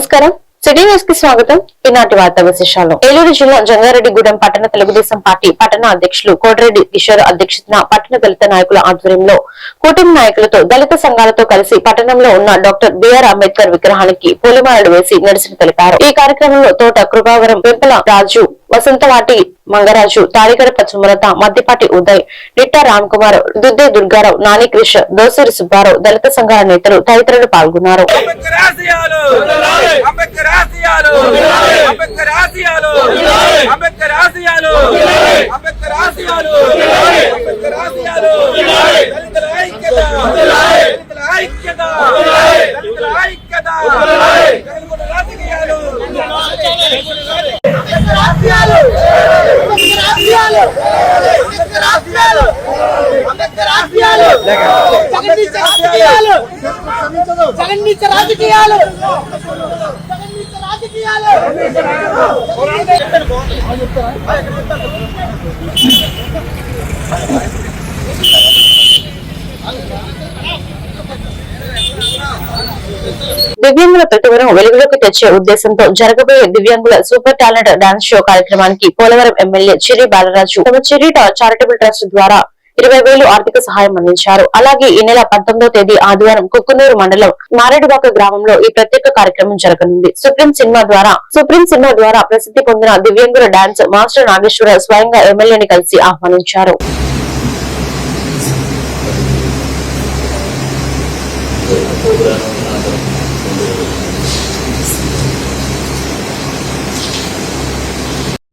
నమస్కారం. సిటీ న్యూస్కి స్వాగతం. ఈనాటి వార్తా విశేషాలు. ఏలూరు జిల్లా జంగారెడ్డిగూడెం పట్టణ తెలుగుదేశం పార్టీ పట్టణ అధ్యక్షులు కోటిరెడ్డి కిషోర్ అధ్యక్షతన పట్టణ దళిత నాయకుల ఆధ్వర్యంలో కూటమి నాయకులతో దళిత సంఘాలతో కలిసి పట్టణంలో ఉన్న డాక్టర్ బిఆర్ అంబేద్కర్ విగ్రహానికి పూలమాలలు వేసి నిరసన తెలిపారు. ఈ కార్యక్రమంలో తోట కృపావరం వెంపల రాజు వసంతవాటి మంగరాజు తాడిగడప సుమలత మద్దిపాటి ఉదయ్ నిట్టా రామ్ కుమార్ దుద్దే దుర్గారావు నాని క్రిష్ దోసూరి సుబ్బారావు దళిత సంఘాల నేతలు తదితరులు పాల్గొన్నారు. ఐక్యత. రాజ్యాలు. రాజ్యాలు. రాజ్యాలు. రాజ్యాలు. తెలుగుల రాజకీయాలు. జగన్నిచ్చ రాజకీయాలు. జగన్నిచ్చ రాజకీయాలు. దివ్యాంగుల ప్రతిభను వెలుగులోకి తెచ్చే ఉద్దేశంతో జరగబోయే దివ్యాంగుల సూపర్ టాలెంట్ డాన్స్ షో కార్యక్రమానికి పోలవరం ఎమ్మెల్యే చిరి బాలరాజు తమ చిరి చారిటబుల్ ట్రస్ట్ ద్వారా ఇరవై వేలు ఆర్థిక సహాయం అందించారు. అలాగే ఈ నెల పంతొమ్మిదో తేదీ ఆదివారం కుక్కునూరు మండలం మారేడుబాక గ్రామంలో ఈ ప్రత్యేక కార్యక్రమం జరగనుంది. సుప్రీం సినిమా ద్వారా సుప్రీం సినిమా ద్వారా ప్రసిద్ధి పొందిన దివ్యాంగుల డాన్స్ మాస్టర్ నాగేశ్వర స్వయంగా ఎమ్మెల్యేని కలిసి ఆహ్వానించారు.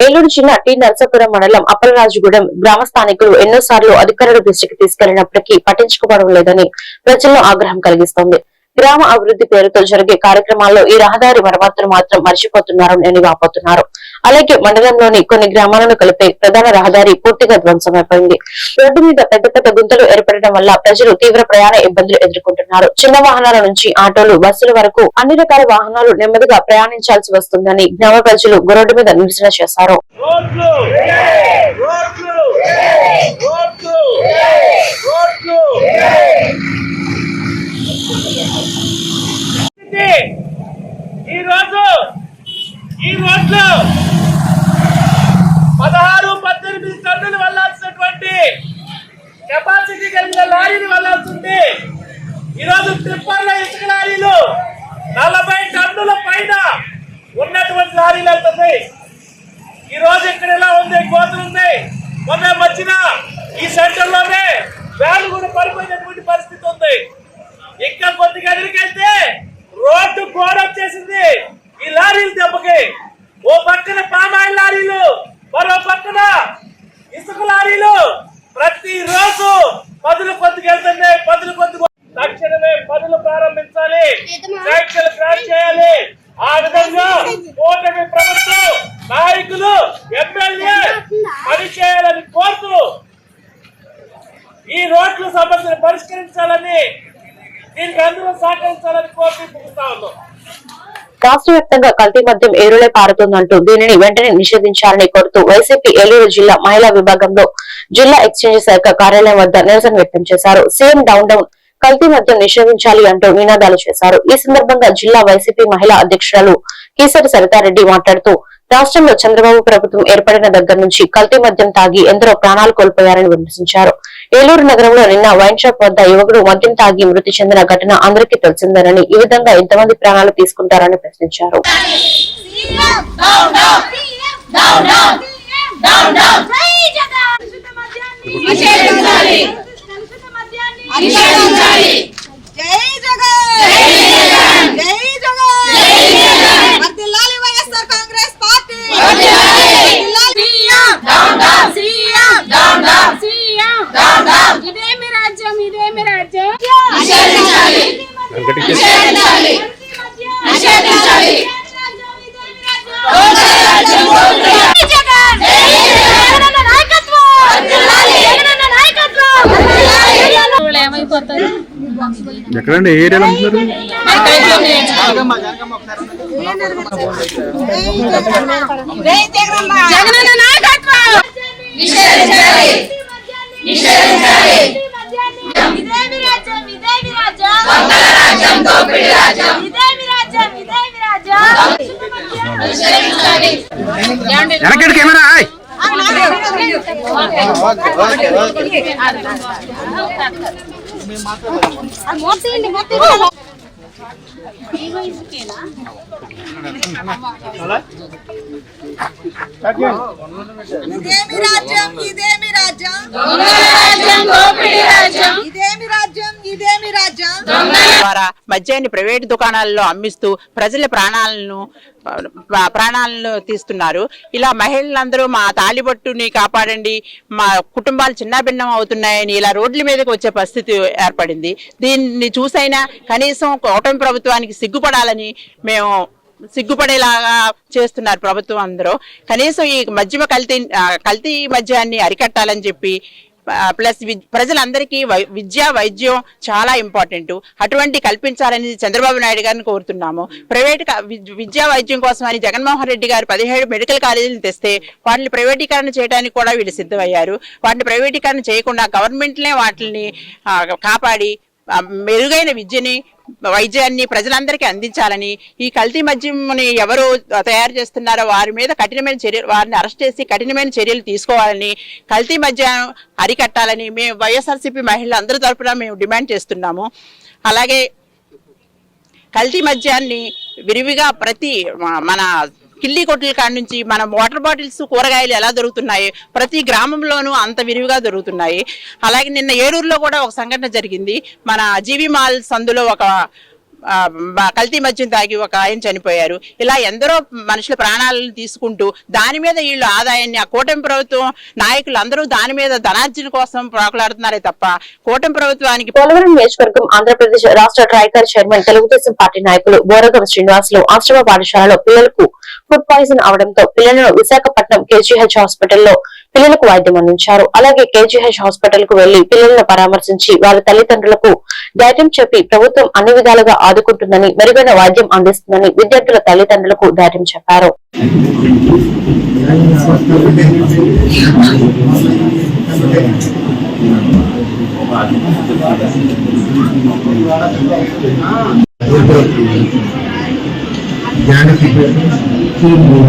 ఏలూరు జిల్లా టి నరసాపురం మండలం అప్పలరాజుగూడెం గ్రామ స్థానికులు ఎన్నోసార్లు అధికారుల దృష్టికి తీసుకెళ్ళినప్పటికీ పట్టించుకోవడం లేదని ప్రజల్లో ఆగ్రహం కలిగిస్తోంది. గ్రామ అభివృద్ధి పేరుతో జరిగే కార్యక్రమాల్లో ఈ రహదారి మరమ్మతులు మాత్రం మర్చిపోతున్నారని వాపోతున్నారు అలాగే మండలంలోని కొన్ని గ్రామాలను కలిపే ప్రధాన రహదారి పూర్తిగా ధ్వంసమైపోయింది రోడ్డు మీద పెద్ద పెద్ద గుంతలు ఏర్పడడం వల్ల ప్రజలు తీవ్ర ప్రయాణ ఇబ్బందులు ఎదుర్కొంటున్నారు. చిన్న వాహనాల నుంచి ఆటోలు బస్సుల వరకు అన్ని రకాల వాహనాలు నెమ్మదిగా ప్రయాణించాల్సి వస్తుందని గ్రామ ప్రజలు రోడ్డు మీద నిరసన చేశారు. ఈ రోజు ఈ రోడ్లు పదహారు పద్దెనిమిది టన్నులు వెళ్ళాల్సినటువంటి కెపాసిటీ కలిగిన లారీలు వెళ్ళాల్సింది ఈరోజు ట్రిప్పర్ల ఇసుక లారీలు నలభై టన్నుల పైన ఉన్నటువంటి లారీలు వెళ్తున్నాయి. ఈ రోజు ఇక్కడ ఎలా ఉంది? కోతలు ఉంది మొన్న వచ్చిన ఈ సెంటర్లోనే లోనే కూడా పడిపోయినటువంటి పరిస్థితి ఉంది. ఇంకా కొద్దిగా ఎదురికెళ్తే రోడ్డు గోడ వచ్చేసింది. ఈ లారీలు దెబ్బకి. ఓ పక్కన పామాయిల్ లారీలు మరో పక్కన ఇసుక లారీలు. ప్రతి రోజు పదులు కొద్దిగా వెళ్తున్నాయి పదులు కొద్ది తక్షణమే పనులు ప్రారంభించాలి. ట్యాక్సులు క్రాస్ చేయాలి. ఆ విధంగా కూటమి ప్రభుత్వం నాయకులు ఎమ్మెల్యే పని చేయాలని కోరుతూ ఈ రోడ్ల సమస్యను పరిష్కరించాలని దీనికి అందరూ సహకరించాలని కోరుతూ రాష్ట్ర వ్యాప్తంగా కల్తీ మద్యం ఏరులే పారుతోందంటూ దీనిని వెంటనే నిషేధించాలని కోరుతూ వైసీపీ ఏలూరు జిల్లా మహిళా విభాగంలో జిల్లా ఎక్స్చేంజ్ శాఖ కార్యాలయం వద్ద నిరసన వ్యక్తం చేశారు. సీఎం డౌన్ డౌన్ కల్తీ మద్యం నిషేధించాలి అంటూ నినాదాలు చేశారు. ఈ సందర్భంగా జిల్లా వైసీపీ మహిళా అధ్యక్షురాలు కీసరి సరితారెడ్డి మాట్లాడుతూ రాష్ట్రంలో చంద్రబాబు ప్రభుత్వం ఏర్పడిన దగ్గర నుంచి కల్తీ మద్యం తాగి ఎందరో ప్రాణాలు కోల్పోయారని విమర్శించారు. ఏలూరు నగరంలో నిన్న వైన్ షాప్ వద్ద యువకుడు మద్యం తాగి మృతి చెందిన ఘటన అందరికీ తెలిసిందేనని ఈ విధంగా ఎంతమంది ప్రాణాలు తీసుకుంటారని ప్రశ్నించారు. జై జగన్. జై Jagan. Jagan. YSR Congress party! ఇదేమి రాజ్యం ఇదేమి రాజ్యం. ఎక్కడండి? ఏ ఏరియాలో అమ్ముతున్నారు జగనన్న నాయకత్వం నిషేధించాలి నిషేధించాలి ఇదేమి రాజ్యం ఇదేమి రాజ్యం దొంగల రాజ్యం దోపిడీ రాజ్యం ఇదేమి రాజ్యం ఇదేమి రాజ్యం వెనకటి కెమెరా ఆయ్. ఇదేమి రాజ్యం ఇదేమి రాజ్యం? ఇదేమి రాజ్యం ఇదేమి రాజ్యం? ద్వారా మద్యాన్ని ప్రైవేట్ దుకాణాల్లో అమ్మిస్తూ ప్రజల ప్రాణాలను ప్రాణాలను తీస్తున్నారు. ఇలా మహిళలందరూ మా తాలిబొట్టుని కాపాడండి మా కుటుంబాలు చిన్నాభిన్నం అవుతున్నాయని ఇలా రోడ్ల మీదకి వచ్చే పరిస్థితి ఏర్పడింది. దీన్ని చూసైనా కనీసం కూటమి ప్రభుత్వానికి సిగ్గుపడాలని మేము సిగ్గుపడేలాగా చేస్తున్నారు ప్రభుత్వం అందరూ. కనీసం ఈ మధ్యమ కల్తీ కల్తీ మద్యాన్ని అరికట్టాలని చెప్పి ప్లస్ ప్రజలందరికీ విద్య వైద్యం చాలా ఇంపార్టెంట్. అటువంటి కల్పించాలని చంద్రబాబు నాయుడు గారిని కోరుతున్నాము. ప్రైవేట్ విద్యా వైద్యం కోసమని జగన్మోహన్ రెడ్డి గారు పదిహేడు మెడికల్ కాలేజీలు తెస్తే వాటిని ప్రైవేటీకరణ చేయడానికి కూడా వీళ్ళు సిద్ధమయ్యారు. వాటిని ప్రైవేటీకరణ చేయకుండా గవర్నమెంట్లే వాటిని కాపాడి మెరుగైన విద్యని వైద్యాన్ని ప్రజలందరికీ అందించాలని ఈ కల్తీ మద్యంని ఎవరు తయారు చేస్తున్నారో వారి మీద కఠినమైన చర్యలు వారిని అరెస్ట్ చేసి కఠినమైన చర్యలు తీసుకోవాలని కల్తీ మద్యం అరికట్టాలని మేము వైఎస్ఆర్సీపీ మహిళలు అందరి తరపున మేము డిమాండ్ చేస్తున్నాము. అలాగే కల్తీ మద్యాన్ని విరివిగా ప్రతి మన కిల్లి కొట్ల కాడ నుంచి మన వాటర్ బాటిల్స్ కూరగాయలు ఎలా దొరుకుతున్నాయి ప్రతి గ్రామంలోనూ అంత విరివిగా దొరుకుతున్నాయి. అలాగే నిన్న ఏలూరులో కూడా ఒక సంఘటన జరిగింది. మన జీవి మాల్ సందులో ఒక కల్తీ మద్యం తాగి ఒక ఆయన చనిపోయారు. ఇలా ఎందరో మనుషుల ప్రాణాలను తీసుకుంటూ దాని మీద వీళ్ళు ఆదాయాన్ని ఆ కూటమి ప్రభుత్వం నాయకులు అందరూ దాని మీద ధనార్జన కోసం ప్రాకులాడుతున్నారే తప్ప కూటమి ప్రభుత్వానికి పోలవరం నియోజకవర్గం ఆంధ్రప్రదేశ్ రాష్ట్ర ట్రైకర్ చైర్మన్ తెలుగుదేశం పార్టీ నాయకులు బోరగం శ్రీనివాసులు ఆశ్రమ పాఠశాలలో పిల్లలకు ఫుడ్ పాయిజన్ అవడంతో పిల్లలను విశాఖపట్నం కేజీహెచ్ హాస్పిటల్లో పిల్లలకు వైద్యం అందించారు. అలాగే కేజీహెచ్ హాస్పిటల్కు వెళ్ళి పిల్లలను పరామర్శించి వారి తల్లిదండ్రులకు ధైర్యం చెప్పి ప్రభుత్వం అన్ని విధాలుగా ఆదుకుంటుందని మెరుగైన వైద్యం అందిస్తుందని విద్యార్థుల తల్లిదండ్రులకు ధైర్యం చెప్పారు. Film und.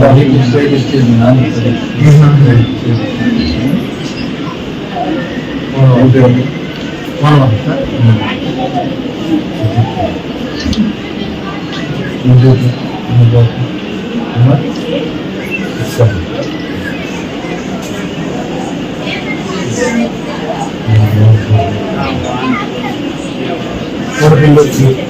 Thank you.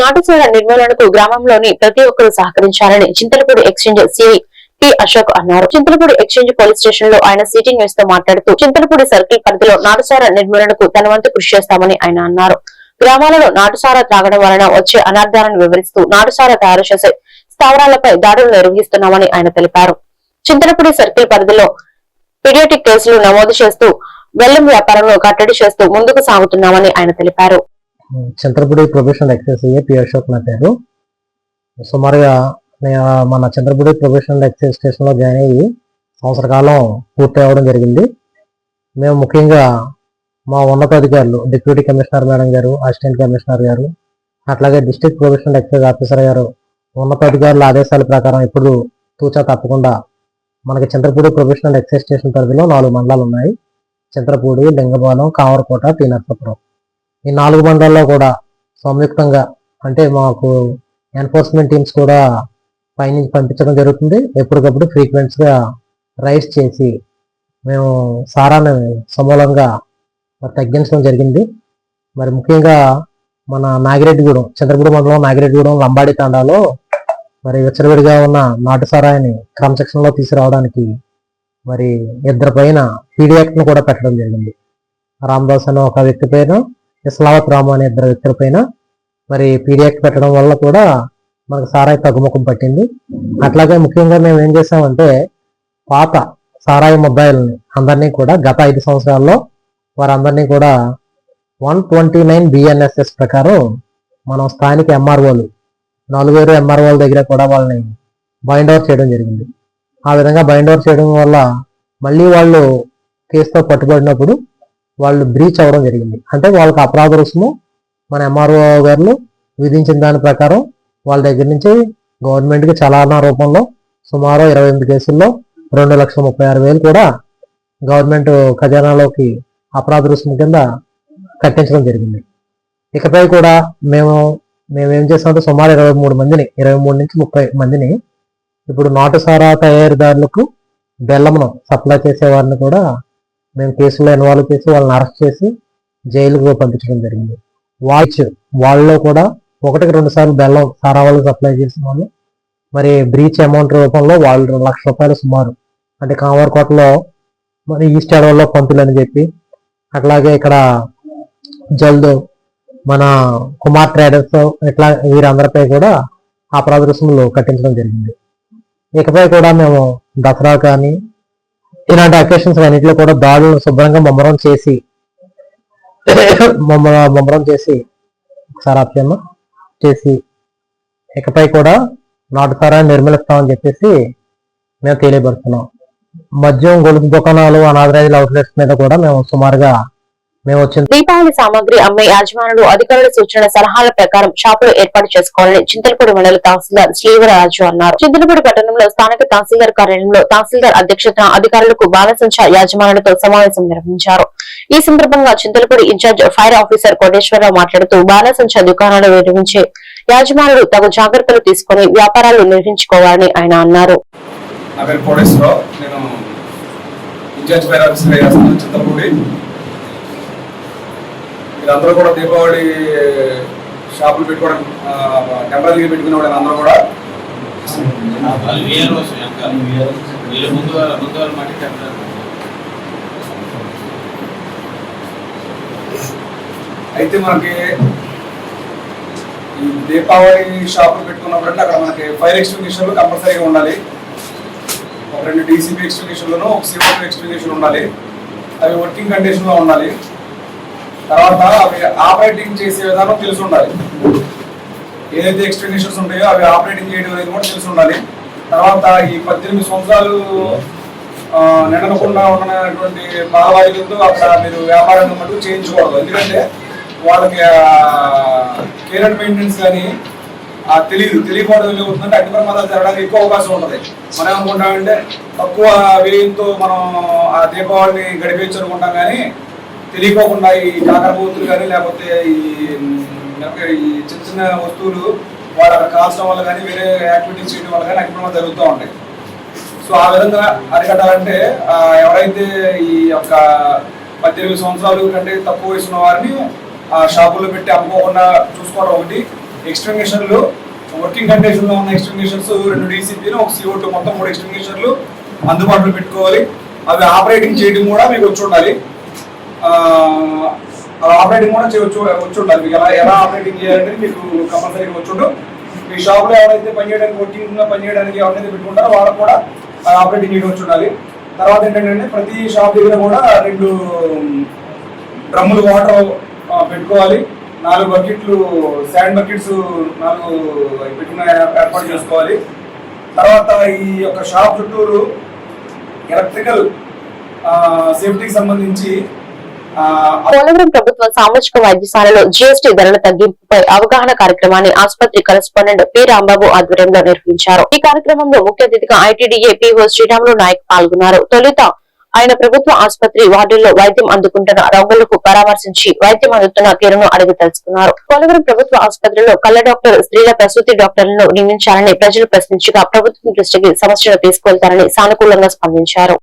నాటుసార నిర్మూలనకు గ్రామంలోని ప్రతి ఒక్కరూ సహకరించాలని Chintalapudi exchange CI P Ashok అన్నారు. చింతలపూడి ఎక్స్చేంజ్ పోలీస్ స్టేషన్లో ఆయన సిటీ న్యూస్తో మాట్లాడుతూ చింతలపూడి సర్కిల్ పరిధిలో నాటుసార నిర్మూలనకు తన వంతు కృషి చేస్తామని ఆయన అన్నారు. గ్రామాలలో నాటుసార త్రాగడం వలన వచ్చే అనార్థాలను వివరిస్తూ నాటుసార తయారు చేసే స్థావరాలపై దాడులు నిర్వహిస్తున్నామని ఆయన తెలిపారు. చింతలపూడి సర్కిల్ పరిధిలో పీడియాటిక్ కేసులు నమోదు చేస్తూ వెల్లం వ్యాపారంలో కట్టడి చేస్తూ ముందుకు సాగుతున్నామని ఆయన తెలిపారు. Chandrapudi professional excise P Ashok నా పేరు. సుమారుగా నేను మన చంద్రపూడి ప్రొఫెషనల్ ఎక్సైజ్ స్టేషన్లో జాయిన్ అయ్యి సంవత్సర కాలం పూర్తి అవ్వడం జరిగింది. మేము ముఖ్యంగా మా ఉన్నతాధికారులు డిప్యూటీ కమిషనర్ మేడం గారు అసిస్టెంట్ కమిషనర్ గారు అట్లాగే డిస్ట్రిక్ట్ ప్రొఫెషనల్ ఎక్సైజ్ ఆఫీసర్ గారు ఉన్నతాధికారుల ఆదేశాల ప్రకారం ఇప్పుడు తూచా తప్పకుండా మనకి చంద్రపూడి ప్రొఫెషనల్ ఎక్సైజ్ స్టేషన్ పరిధిలో నాలుగు మండలాలు ఉన్నాయి. చంద్రపూడి లింగబాలం కావరకోట టీ ఈ నాలుగు మండలాల్లో కూడా సంయుక్తంగా అంటే మాకు ఎన్ఫోర్స్మెంట్ టీమ్స్ కూడా పైనుంచి పంపించడం జరుగుతుంది. ఎప్పటికప్పుడు ఫ్రీక్వెంట్స్గా రైస్ చేసి మేము సారాన్ని సమూలంగా మరి తగ్గించడం జరిగింది. మరి ముఖ్యంగా మన నాగిరెడ్డిగూడెం చంద్రగూడెం మండలం నాగిరెడ్డిగూడెం లంబాడి తాండాలో మరి విచ్చలవిడిగా ఉన్న నాటు సారాయిని క్రమశిక్షణలో తీసుకురావడానికి మరి ఇద్దరు పైన పీడియాక్ట్ను కూడా పెట్టడం జరిగింది. రామదాస్ అనే ఒక వ్యక్తి పైన ఇస్లావత్ రాము అనే ఇద్దరు వ్యక్తుల పైన మరి పీడియాక్ట్ పెట్టడం వల్ల కూడా మనకు సారాయి తగ్గుముఖం పట్టింది. అట్లాగే ముఖ్యంగా మేము ఏం చేసామంటే పాత సారాయి మొబైల్ని అందరినీ కూడా గత ఐదు సంవత్సరాల్లో వారందరినీ కూడా వన్ ట్వంటీ నైన్ బిఎన్ఎస్ఎస్ ప్రకారం మనం స్థానిక ఎంఆర్ఓలు నలుగురు ఎంఆర్ఓల దగ్గర కూడా వాళ్ళని బైండ్ ఓవర్ చేయడం జరిగింది. ఆ విధంగా బైండ్ ఓవర్ చేయడం వల్ల మళ్ళీ వాళ్ళు కేసుతో పట్టుబడినప్పుడు వాళ్ళు బ్రీచ్ అవ్వడం జరిగింది. అంటే వాళ్ళకి అపరాధ రుసుము మన ఎంఆర్ఓ గారు విధించిన దాని ప్రకారం వాళ్ళ దగ్గర నుంచి గవర్నమెంట్కి చలానా రూపంలో సుమారు ఇరవై ఎనిమిది కేసుల్లో రెండు లక్షల ముప్పై ఆరు వేలు కూడా గవర్నమెంట్ ఖజానాలోకి అపరాధ రుసుము కింద కట్టించడం జరిగింది. ఇకపై కూడా మేము మేమేం చేస్తామంటే సుమారు ఇరవై మూడు మందిని ఇరవై మూడు నుంచి ముప్పై మందిని ఇప్పుడు నాటుసారా తయారీదారులకు బెల్లమును సప్లై చేసేవారిని కూడా మేము కేసులో ఇన్వాల్వ్ చేసి వాళ్ళని అరెస్ట్ చేసి జైలుకు పంపించడం జరిగింది. వాచ్ వాళ్ళలో కూడా ఒకటికి రెండు సార్లు బెల్లం సారా వాళ్ళకి సప్లై చేసిన వాళ్ళు మరి బ్రీచ్ అమౌంట్ రూపంలో వాళ్ళు లక్ష రూపాయలు సుమారు. అంటే కామర్కోటలో మరి ఈస్ట్ అడవుల్లో పంపులు అని చెప్పి అట్లాగే ఇక్కడ జల్దు మన కుమార్ ట్రేడర్స్ ఇట్లా వీరందరిపై కూడా అపరాధ రుసుములు కట్టించడం జరిగింది. ఇకపై కూడా మేము దసరా కానీ ఇలాంటి అకేషన్స్ అన్నింటిలో కూడా దాడులను శుభ్రంగా ముమ్మరం చేసి ముమ్మరం చేసి ఒకసారి అత్యమ్మ చేసి ఇకపై కూడా నాటుసారా నిర్మలిస్తామని చెప్పేసి మేము తెలియపరుస్తున్నాం. మద్యం గొలుసు దుకాణాలు అనాథరైజ్డ్ అవుట్లెట్స్ మీద కూడా మేము సుమారుగా మేము వచ్చిన దీపావళి సామాగ్రి అమ్మే యాజమానులు అధికారుల సూచన సలహాల ప్రకారం షాపులు ఏర్పాటు చేసుకోవాలని చింతలపూడి మండల తహసీల్దార్ శ్రీవరరాజు అన్నారు. చింతలపూడి పట్టణంలో స్థానిక తహసీల్దార్ కార్యాలయంలో తహసీల్దార్ అధ్యక్షతన అధికారులకు బాలసంచ యాజమానులతో సమావేశం నిర్వహించారు. ఈ సందర్భంగా Chintalapudi incharge fire officer Koteswara Rao మాట్లాడుతూ బాలసంచ దుకాణాలు నిర్వహించే యాజమానులు తగు జాగ్రత్తలు తీసుకుని వ్యాపారాలు నిర్వహించుకోవాలని ఆయన అన్నారు. ఇన్ఛార్జ్ ఫైర్ ఆఫీసర్ చేస్తున్నాను మీరందరూ కూడా దీపావళి షాపులు పెట్టుకోవడం టెంపరీగా పెట్టుకునే వాళ్ళు అందరూ కూడా అయితే మనకి ఈ దీపావళి షాపులు పెట్టుకున్నప్పుడంటే అక్కడ మనకి ఫైర్ ఎక్స్టింగ్విషన్లు కంపల్సరీగా ఉండాలి. ఒక రెండు డీసీపీ ఎక్స్టింగ్విషన్లను ఒక సిఓపీ ఎక్స్టింగ్విషన్ ఉండాలి. అవి వర్కింగ్ కండిషన్లో ఉండాలి. తర్వాత అవి ఆపరేటింగ్ చేసే విధానం తెలిసి ఉండాలి. ఏదైతే ఎక్స్టెన్షన్స్ ఉంటాయో అవి ఆపరేటింగ్ చేయడం అనేది కూడా తెలిసి ఉండాలి. తర్వాత ఈ పద్దెనిమిది సంవత్సరాలు నిడనకుండా నిండకుండా ఉన్నటువంటి బాలవాయిలతో అక్కడ మీరు వ్యాపారాన్ని మటుకు చేయించకూడదు. ఎందుకంటే వాళ్ళకి కేర్ అండ్ మెయింటెనెన్స్ కానీ ఆ తెలియదు తెలియకపోవడం వల్ల ఏమవుతుందంటే అగ్ని ప్రమాదాలు జరగడానికి ఎక్కువ అవకాశం ఉంటుంది. మనం ఏమనుకుంటామంటే తక్కువ వ్యయంతో మనం ఆ దీపావళిని గడిపించనుకుంటాం కానీ తెలియకోకుండా ఈ కాకరబోతులు కానీ లేకపోతే ఈ ఈ చిన్న చిన్న వస్తువులు వాడు అక్కడ కాల్చడం వల్ల కానీ వేరే యాక్టివిటీస్ చేయడం వల్ల కానీ అక్రమాలు జరుగుతూ ఉంటాయి. సో ఆ విధంగా అరికట్టాలంటే ఎవరైతే ఈ యొక్క పద్దెనిమిది సంవత్సరాలు కంటే తక్కువ వయసు వారిని ఆ షాపుల్లో పెట్టి అమ్ముకోకుండా చూసుకోవడం ఒకటి. ఎక్స్టెన్షన్లు వర్కింగ్ కండిషన్లో ఉన్న ఎక్స్టెన్షన్స్ రెండు డీసీపీలు ఒక సిఓ టూ మొత్తం మూడు ఎక్స్టెన్షన్లు అందుబాటులో పెట్టుకోవాలి. అవి ఆపరేటింగ్ చేయడం కూడా మీకు వచ్చి ఉండాలి. ఆపరేటింగ్ కూడా చేయొచ్చు వచ్చి ఉండాలి మీకు ఎలా ఎలా ఆపరేటింగ్ చేయాలంటే మీకు కంపల్సరీగా వచ్చి మీ షాప్లో ఎవరైతే పనిచేయడానికి వర్కింగ్ పనిచేయడానికి ఎవరైతే పెట్టుకుంటారో వాళ్ళకు కూడా ఆపరేటింగ్ చేయడం వచ్చి ఉండాలి తర్వాత ఏంటంటే ప్రతి షాప్ దగ్గర కూడా రెండు డ్రమ్ములు వాటర్ పెట్టుకోవాలి. నాలుగు బకెట్లు శాండ్ బకెట్స్ నాలుగు పెట్టుకున్న ఏర్పాటు చేసుకోవాలి. తర్వాత ఈ యొక్క షాప్ చుట్టూరు ఎలక్ట్రికల్ సేఫ్టీకి సంబంధించి పోలవరం ప్రభుత్వ సామాజిక వైద్యశాలలో జీఎస్టీ ధరల తగ్గింపుపై అవగాహన కార్యక్రమాన్ని ఆసుపత్రి కరెస్పాండెంట్ పి రాంబాబు ఆధ్వర్యంలో నిర్వహించారు. ఈ కార్యక్రమంలో ముఖ్య అతిథిగా ఐటీడీఏ పిఓ శ్రీరాములు నాయక్ పాల్గొన్నారు. తొలుత ఆయన ప్రభుత్వ ఆసుపత్రి వార్డుల్లో వైద్యం అందుకుంటున్న రోగులకు పరామర్శించి వైద్యం అందుతున్న తీరును అడిగి తెలుసుకున్నారు. పోలవరం ప్రభుత్వ ఆసుపత్రిలో కళ్ళ డాక్టర్ స్త్రీల ప్రసూతి డాక్టర్లను నియమించాలని ప్రజలు ప్రశ్నించగా ప్రభుత్వం దృష్టికి సమస్యను తీసుకెళ్తారని సానుకూలంగా స్పందించారు.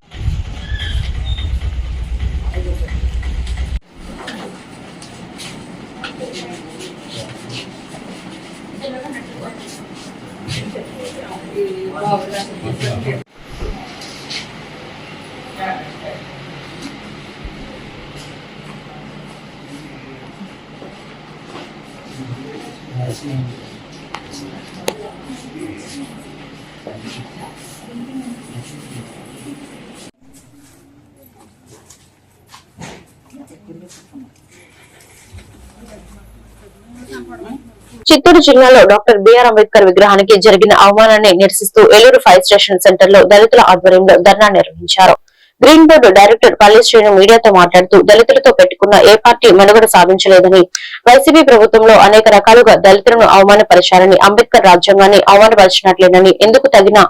చిత్తూరు జిల్లాలో డాక్టర్ బిఆర్ అంబేద్కర్ విగ్రహానికి జరిగిన అవమానాన్ని నిరసిస్తూ ఏలూరు ఫైర్ స్టేషన్ సెంటర్లో దళితుల ఆధ్వర్యంలో ధర్నా నిర్వహించారు. గ్రీన్ బోర్డు డైరెక్టర్ పల్లి శ్రీను మీడియాతో మాట్లాడుతూ దళితులతో పెట్టుకున్న ఏ పార్టీ మనుగడ సాధించలేదని వైసీపీ ప్రభుత్వంలో అనేక రకాలుగా దళితులను అవమానపరిచారని అంబేద్కర్ రాజ్యాంగాన్ని అవమానపరిచినట్లేనని ఎందుకు తగిన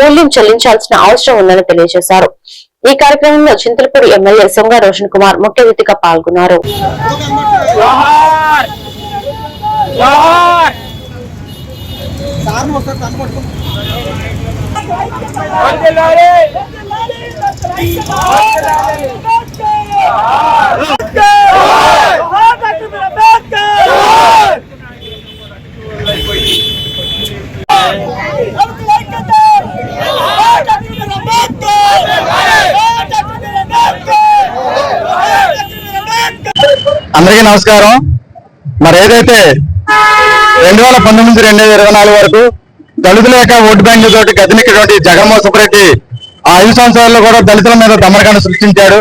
మూల్యం చెల్లించాల్సిన అవసరం ఉందని తెలియజేశారు. ఈ కార్యక్రమంలో చింతలపూడి ఎమ్మెల్యే సొంగ రోషన్ కుమార్ ముఖ్య అతిథిగా పాల్గొన్నారు. అందరికీ నమస్కారం. మరి ఏదైతే రెండు వేల పంతొమ్మిది నుంచి రెండు వేల ఇరవై నాలుగు వరకు దళితుల యొక్క ఓటు బ్యాంకు తోటి గదినెక్కినటువంటి జగన్మోహన్ సుబ్బరెడ్డి ఆ ఐదు సంవత్సరాల్లో కూడా దళితుల మీద దమనకాన్ని సృష్టించాడు.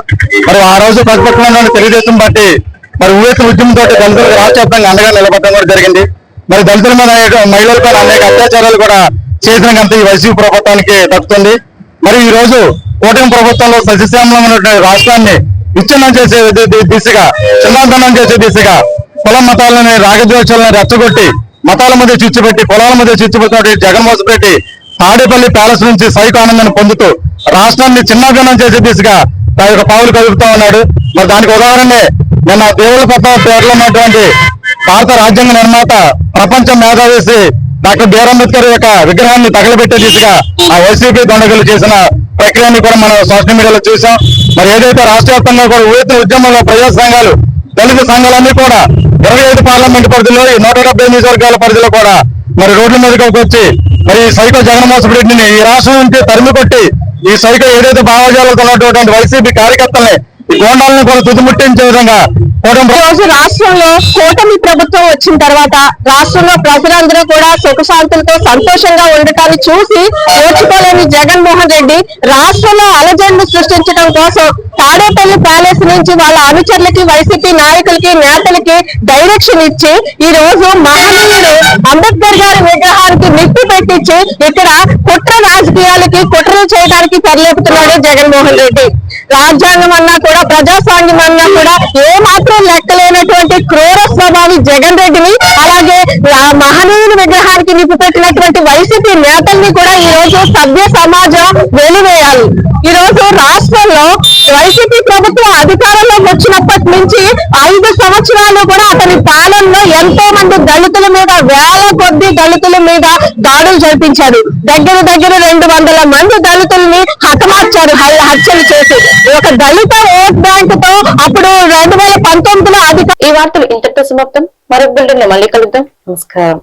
మరి ఆ రోజు ప్రతిపక్షంలో తెలుగుదేశం పార్టీ మరి ఊహెత్త ఉద్యమంతో దళితులకు రాష్ట్ర వ్యాప్తంగా అండగా నిలబడడం కూడా జరిగింది. మరి దళితుల మీద అనేక- మహిళలపై అనేక అత్యాచారాలు కూడా చేసిన గంత ఈ వైసీపీ ప్రభుత్వానికి దక్కుతుంది. మరి ఈ రోజు కూటమి ప్రభుత్వంలో సస్యశ్యామలం ఉన్నటువంటి రాష్ట్రాన్ని విచ్ఛిన్నం చేసే దిశగా చిన్నాంతనం చేసే దిశగా కుల మతాలని రాగద్వేషాలను రెచ్చగొట్టి మతాల మధ్య చిచ్చుపెట్టి కులాల మధ్య చిచ్చుపెట్టినటువంటి జగన్మోహన్ రెడ్డి తాడేపల్లి ప్యాలెస్ నుంచి సైకో ఆనందాన్ని పొందుతూ రాష్ట్రాన్ని చిన్నాభిన్నం చేసే దిశగా తన యొక్క పావులు కదుపుతా ఉన్నాడు. మరి దానికి ఉదాహరణే నిన్న దేవుళ్ళ పట్ల పేర్లు ఉన్నటువంటి భారత రాజ్యాంగ నిర్మాత ప్రపంచ మేధావేసి డాక్టర్ బిఆర్ అంబేద్కర్ యొక్క విగ్రహాన్ని తగలబెట్టే దిశగా ఆ వైసీపీ దొండగలు చేసిన ప్రక్రియని కూడా మనం సోషల్ మీడియాలో చూసాం మరి ఏదైతే రాష్ట్ర వ్యాప్తంగా కూడా ఊహిత ఉద్యమంలో ప్రజా సంఘాలు దళిత సంఘాలన్నీ కూడా ఇరవై ఐదు పార్లమెంట్ పరిధిలో ఈ నూట డెబ్బై నియోజకవర్గాల పరిధిలో కూడా మరి రోడ్ల మీదకి వచ్చి మరి ఈ సైకో జగన్మోహన్ రెడ్డిని ఈ రాష్ట్రం నుంచి తరిమి కొట్టి ఈ సైకో ఏదైతే భావజాలతో ఉన్నటువంటి వైసీపీ కార్యకర్తల్ని ఈ గోండాలను కూడా తుదిముట్టించే విధంగా కూటమి రోజు రాష్ట్రంలో కూటమి ప్రభుత్వం వచ్చిన తర్వాత రాష్ట్రంలో ప్రజలందరూ కూడా సుఖశాంతులతో సంతోషంగా ఉండటాన్ని చూసి ఓర్చుకోలేని జగన్మోహన్ రెడ్డి రాష్ట్రంలో అలజడులు సృష్టించడం కోసం తాడేపల్లి ప్యాలెస్ నుంచి వాళ్ళ అనుచరులకి వైసీపీ నాయకులకి నేతలకి డైరెక్షన్ ఇచ్చి ఈ రోజు మహనీయుడు అంబేద్కర్ గారి విగ్రహానికి నిప్పి పెట్టించి ఇక్కడ కుట్ర రాజకీయాలకి కుట్రలు చేయడానికి తెరలేపుతున్నాడు జగన్మోహన్ రెడ్డి. రాజ్యాంగం అన్నా కూడా ప్రజాస్వామ్యం అన్నా కూడా ఏ మాత్రం లెక్కలేనటువంటి క్రూర స్వభావి జగన్ రెడ్డిని అలాగే ఆ మహనీయుని విగ్రహానికి నిప్పు పెట్టినటువంటి వైసీపీ నేతల్ని కూడా ఈ రోజు సభ్య సమాజం వెలివేయాలి. ఈ రోజు రాష్ట్రంలో వైసీపీ ప్రభుత్వం అధికారంలోకి వచ్చినప్పటి నుంచి ఐదు సంవత్సరాలు కూడా అతని పాలనలో ఎంతో మంది దళితుల మీద వేల కొద్ది దళితుల మీద దాడులు జరిపించారు దగ్గర దగ్గర రెండు వందల మంది దళితుల్ని హతమార్చారు హత్యలు చేసి. ఒక దళిత ఓట్ బ్యాంక్తో అప్పుడు రెండు వేల పంతొమ్మిదిలో అధిక ఈ వార్తలు ఇంతటితో సమాప్తం. మరొక బిల్డింగ్ మళ్ళీ కలుద్దాం. నమస్కారం.